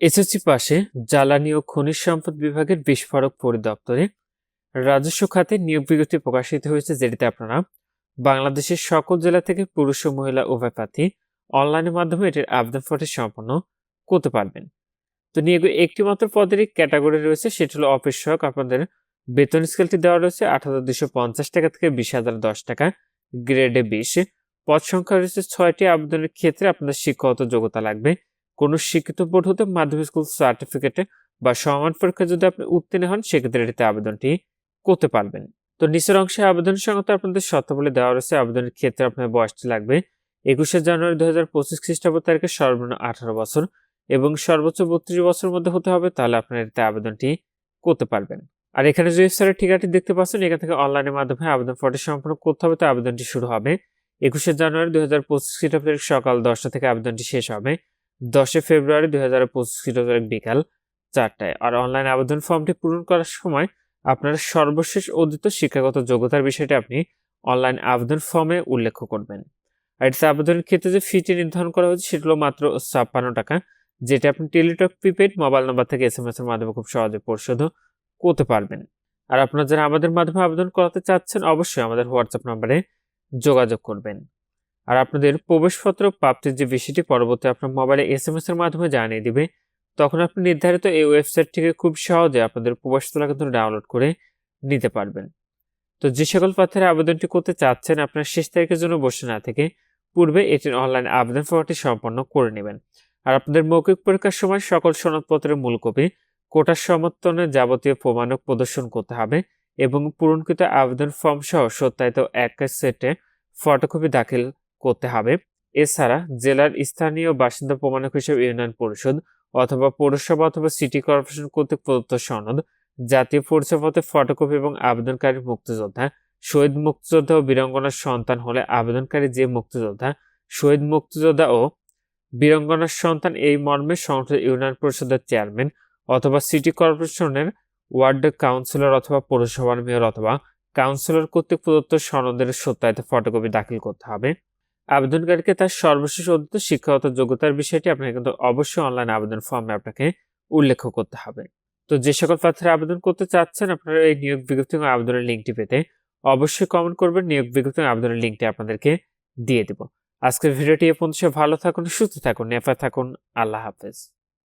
SSC পাশে জ্বালানি ও খনিজ সম্পদ বিভাগের বিস্ফোরক পরিদপ্তরে রাজস্ব খাতে নিয়োগ বিজ্ঞপ্তি প্রকাশিত হয়েছে যেটিতে আপনারা বাংলাদেশের সকল জেলা থেকে পুরুষ ও মহিলা উভয় প্রার্থী অনলাইনের মাধ্যমে এটির আবেদন ফর্মটি সম্পন্ন করতে পারবেন। তো নিয়োগে একটি মাত্র পদেরই ক্যাটাগরি রয়েছে, সেটি হলো অফিস সহায়ক আপনাদের বেতন স্কেলটি দেওয়া রয়েছে আট হাজার দুশো পঞ্চাশ টাকা থেকে বিশ হাজার দশ টাকা, গ্রেডে বিশ। পদ সংখ্যা রয়েছে ছয়টি আবেদনের ক্ষেত্রে আপনাদের শিক্ষাগত যোগ্যতা লাগবে কোনো শিক্ষিত বোর্ড হতে মাধ্যমিক স্কুল সার্টিফিকেটে বা সমান পরীক্ষা যদি আপনি উত্তীর্ণ হন, সেক্ষেত্রে এটিতে আবেদনটি করতে পারবেন। তো নিচের অংশে আবেদন সংগত আপনাদের শর্তাবলী দেওয়া রয়েছে। আবেদনের ক্ষেত্রে আপনার বয়সটি লাগবে একুশে জানুয়ারি দু হাজার পঁচিশ খ্রিস্টাব্দ তারিখে সর্বনিম্ন আঠারো বছর এবং সর্বোচ্চ বত্রিশ বছরের মধ্যে হতে হবে, তাহলে আপনার এতে আবেদনটি করতে পারবেন। আর এখানে যে ওয়েবসাইটের ঠিকানাটি দেখতে পাচ্ছেন, এখান থেকে অনলাইনের মাধ্যমে আবেদন ফর্মটি সম্পন্ন করতে হবে। তো আবেদনটি শুরু হবে একুশে জানুয়ারি দু হাজার পঁচিশ খ্রিস্টাব্দ সকাল দশটা থেকে আবেদনটি শেষ হবে। দশই ফেব্রুয়ারি দুই হাজার পঁচিশ তারিখ বিকাল চারটায়। আর অনলাইন আবেদন ফর্মটি পূরণ করার সময় আপনার সর্বশেষ অর্জিত শিক্ষাগত যোগ্যতার বিষয়টি আপনি অনলাইন আবেদন ফর্মে উল্লেখ করবেন। আর এটিতে আবেদনের ক্ষেত্রে যে ফিটি নির্ধারণ করা হয়েছে সেটা মাত্র ছাপ্পান্ন টাকা, যেটা আপনি টেলিটক প্রিপেড মোবাইল নাম্বার থেকে এস এম এর মাধ্যমে খুব সহজে পরিশোধ করতে পারবেন। আর আপনারা যারা আমাদের মাধ্যমে আবেদন করাতে চাচ্ছেন, অবশ্যই আমাদের হোয়াটসঅ্যাপ নাম্বারে যোগাযোগ করবেন। আর আপনাদের প্রবেশপত্র প্রাপ্তির যে বিষয়টি পরবর্তী আপনার মোবাইলে এস এম এর মাধ্যমে জানিয়ে দিবে, তখন আপনি নির্ধারিত এই ওয়েবসাইট থেকে খুব সহজে আপনাদের প্রবেশপত্র কিন্তু ডাউনলোড করে নিতে পারবেন। তো যে সকল প্রার্থীরা আবেদনটি করতে চাচ্ছেন, আপনার শেষ তারিখের জন্য বসে না থেকে পূর্বে এটির অনলাইন আবেদন ফর্মটি সম্পন্ন করে নেবেন। আর আপনাদের মৌখিক পরীক্ষার সময় সকল সনদপত্রের মূল কপি কোটার সমর্থনের যাবতীয় প্রমাণক প্রদর্শন করতে হবে এবং পূরণকৃত আবেদন ফর্ম সহ সত্যায়িত এক সেটে ফটোকপি দাখিল করতে হবে। এছাড়া জেলার স্থানীয় বাসিন্দা প্রমাণক হিসেবে ইউনিয়ন পরিষদ অথবা পৌরসভা অথবা সিটি কর্পোরেশন কর্তৃক প্রদত্ত সনদ, জাতীয় পরিচয়পত্রের ফটোকপি এবং আবেদনকারী মুক্তিযোদ্ধা, শহীদ মুক্তিযোদ্ধা ও বীরঙ্গনার সন্তান হলে আবেদনকারী যে মুক্তিযোদ্ধা, শহীদ মুক্তিযোদ্ধা ও বীরাঙ্গনার সন্তান এই মর্মে সংসদ ইউনিয়ন পরিষদের চেয়ারম্যান অথবা সিটি কর্পোরেশনের ওয়ার্ড কাউন্সিলর অথবা পৌরসভার মেয়র অথবা কাউন্সিলর কর্তৃক প্রদত্ত সনদের সত্যায়িত ফটোকপি দাখিল করতে হবে। আবেদনকারীকে তার সর্বশেষ অন্তত শিক্ষাগত যোগ্যতার বিষয়টি আপনাকে কিন্তু অবশ্যই অনলাইন আবেদন ফর্মে আপনাকে উল্লেখ করতে হবে। তো যে সকল প্রার্থীরা আবেদন করতে চাচ্ছেন, আপনারা এই নিয়োগ বিজ্ঞপ্তি এবং আবেদনের লিঙ্কটি পেতে অবশ্যই কমেন্ট করবেন। নিয়োগ বিজ্ঞপ্তি এবং আবেদনের লিঙ্কটি আপনাদেরকে দিয়ে দেব। আজকের ভিডিওটি এ পর্যন্ত। ভালো থাকুন, সুস্থ থাকুন নেফা থাকুন। আল্লাহ হাফেজ।